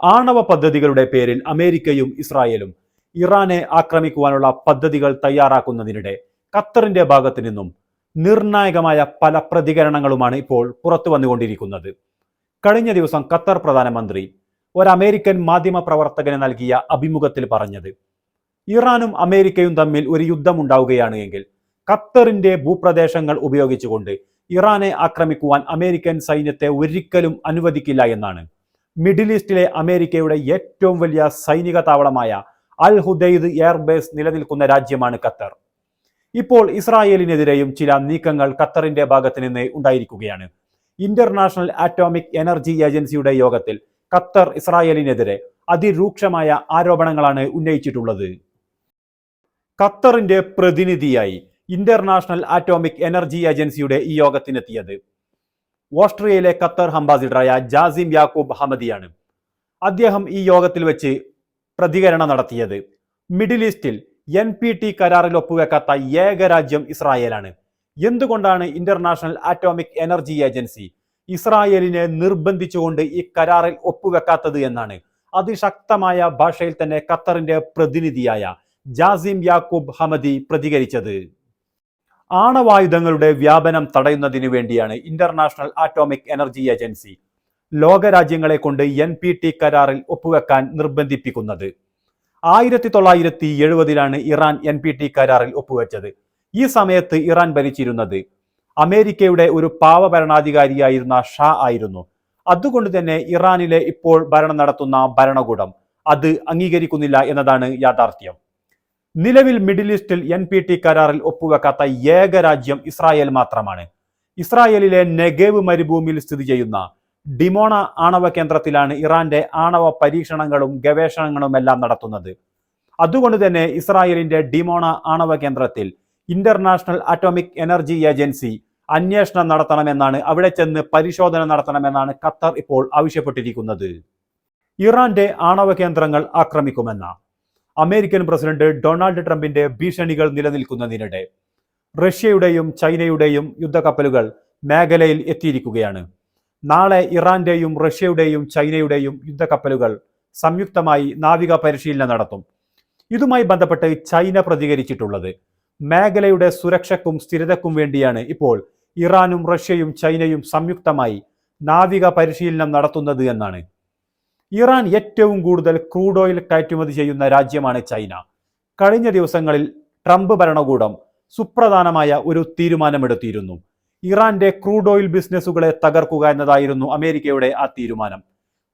ആണവ പദ്ധതികളുടെ പേരിൽ അമേരിക്കയും ഇസ്രായേലും ഇറാനെ ആക്രമിക്കുവാനുള്ള പദ്ധതികൾ തയ്യാറാക്കുന്നതിനിടെ ഖത്തറിന്റെ ഭാഗത്തു നിന്നും നിർണായകമായ പല പ്രതികരണങ്ങളുമാണ് ഇപ്പോൾ പുറത്തു വന്നുകൊണ്ടിരിക്കുന്നത്. കഴിഞ്ഞ ദിവസം ഖത്തർ പ്രധാനമന്ത്രി ഒരു അമേരിക്കൻ മാധ്യമ പ്രവർത്തകന് നൽകിയ അഭിമുഖത്തിൽ പറഞ്ഞത് ഇറാനും അമേരിക്കയും തമ്മിൽ ഒരു യുദ്ധം ഉണ്ടാവുകയാണ് എങ്കിൽ ഖത്തറിന്റെ ഭൂപ്രദേശങ്ങൾ ഉപയോഗിച്ചുകൊണ്ട് ഇറാനെ ആക്രമിക്കുവാൻ അമേരിക്കൻ സൈന്യത്തെ ഒരിക്കലും അനുവദിക്കില്ല എന്നാണ്. മിഡിൽ ഈസ്റ്റിലെ അമേരിക്കയുടെ ഏറ്റവും വലിയ സൈനിക താവളമായ അൽ ഹുദൈദ് എയർബേസ് നിലനിൽക്കുന്ന രാജ്യമാണ് ഖത്തർ. ഇപ്പോൾ ഇസ്രായേലിനെതിരെയും ചില നീക്കങ്ങൾ ഖത്തറിന്റെ ഭാഗത്ത് നിന്ന് ഉണ്ടായിരിക്കുകയാണ്. ഇന്റർനാഷണൽ ആറ്റോമിക് എനർജി ഏജൻസിയുടെ യോഗത്തിൽ ഖത്തർ ഇസ്രായേലിനെതിരെ അതിരൂക്ഷമായ ആരോപണങ്ങളാണ് ഉന്നയിച്ചിട്ടുള്ളത്. ഖത്തറിന്റെ പ്രതിനിധിയായി ഇന്റർനാഷണൽ ആറ്റോമിക് എനർജി ഏജൻസിയുടെ ഈ യോഗത്തിനെത്തിയത് ഓസ്ട്രിയയിലെ ഖത്തർ അംബാസിഡറായ ജാസിം യാക്കൂബ് ഹമദിയാണ് അദ്ദേഹം ഈ യോഗത്തിൽ വെച്ച് പ്രതികരണം നടത്തിയത്. മിഡിൽ ഈസ്റ്റിൽ എൻ പി ടി കരാറിൽ ഒപ്പുവെക്കാത്ത ഏക രാജ്യം ഇസ്രായേലാണ്. എന്തുകൊണ്ടാണ് ഇന്റർനാഷണൽ ആറ്റോമിക് എനർജി ഏജൻസി ഇസ്രായേലിനെ നിർബന്ധിച്ചുകൊണ്ട് ഈ കരാറിൽ ഒപ്പുവെക്കാത്തത് എന്നാണ്? അതിശക്തമായ ഭാഷയിൽ തന്നെ ഖത്തറിന്റെ പ്രതിനിധിയായ ജാസിം യാക്കൂബ് ഹമദി പ്രതികരിച്ചത്. ആണവായുധങ്ങളുടെ വ്യാപനം തടയുന്നതിന് വേണ്ടിയാണ് ഇന്റർനാഷണൽ ആറ്റോമിക് എനർജി ഏജൻസി ലോകരാജ്യങ്ങളെ കൊണ്ട് എൻ പി ടി കരാറിൽ ഒപ്പുവെക്കാൻ നിർബന്ധിപ്പിക്കുന്നത്. ആയിരത്തി തൊള്ളായിരത്തി എഴുപതിലാണ് ഇറാൻ എൻ പി ടി കരാറിൽ ഒപ്പുവെച്ചത്. ഈ സമയത്ത് ഇറാൻ ഭരിച്ചിരുന്നത് അമേരിക്കയുടെ ഒരു പാവ ഭരണാധികാരിയായിരുന്ന ഷാ ആയിരുന്നു. അതുകൊണ്ട് തന്നെ ഇറാനിലെ ഇപ്പോൾ ഭരണം നടത്തുന്ന ഭരണകൂടം അത് അംഗീകരിക്കുന്നില്ല എന്നതാണ് യാഥാർത്ഥ്യം. നിലവിൽ മിഡിൽ ഈസ്റ്റിൽ എൻ പി ടി കരാറിൽ ഒപ്പുവെക്കാത്ത ഏക രാജ്യം ഇസ്രായേൽ മാത്രമാണ്. ഇസ്രായേലിലെ നെഗേവ് മരുഭൂമിയിൽ സ്ഥിതി ചെയ്യുന്ന ഡിമോണ ആണവ കേന്ദ്രത്തിലാണ് ഇറാന്റെ ആണവ പരീക്ഷണങ്ങളും ഗവേഷണങ്ങളും എല്ലാം നടത്തുന്നത്. അതുകൊണ്ട് തന്നെ ഇസ്രായേലിന്റെ ഡിമോണ ആണവ കേന്ദ്രത്തിൽ ഇന്റർനാഷണൽ അറ്റോമിക് എനർജി ഏജൻസി അന്വേഷണം നടത്തണമെന്നാണ് അവിടെ ചെന്ന് പരിശോധന നടത്തണമെന്നാണ് ഖത്തർ ഇപ്പോൾ ആവശ്യപ്പെട്ടിരിക്കുന്നത്. ഇറാന്റെ ആണവ കേന്ദ്രങ്ങൾ ആക്രമിക്കുമെന്ന അമേരിക്കൻ പ്രസിഡന്റ് ഡൊണാൾഡ് ട്രംപിന്റെ ഭീഷണികൾ നിലനിൽക്കുന്നതിനിടെ റഷ്യയുടെയും ചൈനയുടെയും യുദ്ധക്കപ്പലുകൾ മേഖലയിൽ എത്തിയിരിക്കുകയാണ്. നാളെ ഇറാന്റെയും റഷ്യയുടെയും ചൈനയുടെയും യുദ്ധക്കപ്പലുകൾ സംയുക്തമായി നാവിക പരിശീലനം നടത്തും. ഇതുമായി ബന്ധപ്പെട്ട് ചൈന പ്രതികരിച്ചിട്ടുള്ളത്. മേഖലയുടെ സുരക്ഷക്കും സ്ഥിരതക്കും വേണ്ടിയാണ് ഇപ്പോൾ ഇറാനും റഷ്യയും ചൈനയും സംയുക്തമായി നാവിക പരിശീലനം നടത്തുന്നത് എന്നാണ്. ഇറാൻ ഏറ്റവും കൂടുതൽ ക്രൂഡ് ഓയിൽ കയറ്റുമതി ചെയ്യുന്ന രാജ്യമാണ് ചൈന. കഴിഞ്ഞ ദിവസങ്ങളിൽ ട്രംപ് ഭരണകൂടം സുപ്രധാനമായ ഒരു തീരുമാനമെടുത്തിരുന്നു ഇറാന്റെ ക്രൂഡ് ഓയിൽ ബിസിനസ്സുകളെ തകർക്കുക എന്നതായിരുന്നു അമേരിക്കയുടെ ആ തീരുമാനം.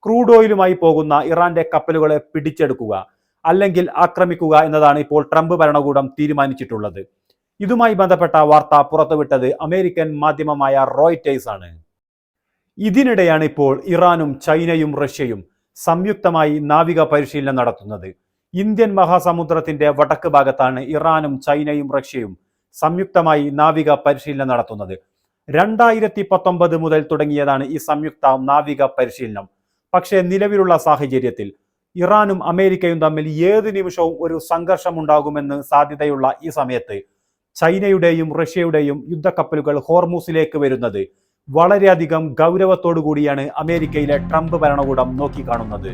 ക്രൂഡ് ഓയിലുമായി പോകുന്ന ഇറാന്റെ കപ്പലുകളെ പിടിച്ചെടുക്കുക അല്ലെങ്കിൽ ആക്രമിക്കുക എന്നതാണ് ഇപ്പോൾ ട്രംപ് ഭരണകൂടം തീരുമാനിച്ചിട്ടുള്ളത്. ഇതുമായി ബന്ധപ്പെട്ട വാർത്ത പുറത്തുവിട്ടത് അമേരിക്കൻ മാധ്യമമായ റോയ്റ്റേഴ്സ് ആണ്. ഇതിനിടെയാണ് ഇപ്പോൾ ഇറാനും ചൈനയും റഷ്യയും സംയുക്തമായി നാവിക പരിശീലനം നടത്തുന്നത്. ഇന്ത്യൻ മഹാസമുദ്രത്തിന്റെ വടക്ക് ഭാഗത്താണ് ഇറാനും ചൈനയും റഷ്യയും സംയുക്തമായി നാവിക പരിശീലനം നടത്തുന്നത്. രണ്ടായിരത്തി പത്തൊമ്പത് മുതൽ തുടങ്ങിയതാണ് ഈ സംയുക്ത നാവിക പരിശീലനം. പക്ഷേ നിലവിലുള്ള സാഹചര്യത്തിൽ ഇറാനും അമേരിക്കയും തമ്മിൽ ഏത് നിമിഷവും ഒരു സംഘർഷമുണ്ടാകുമെന്ന് സാധ്യതയുള്ള ഈ സമയത്ത് ചൈനയുടെയും റഷ്യയുടെയും യുദ്ധക്കപ്പലുകൾ ഹോർമൂസിലേക്ക് വരുന്നത് വളരെയധികം ഗൗരവത്തോടു കൂടിയാണ് അമേരിക്കയിലെ ട്രംപ് ഭരണകൂടം നോക്കിക്കാണുന്നത്.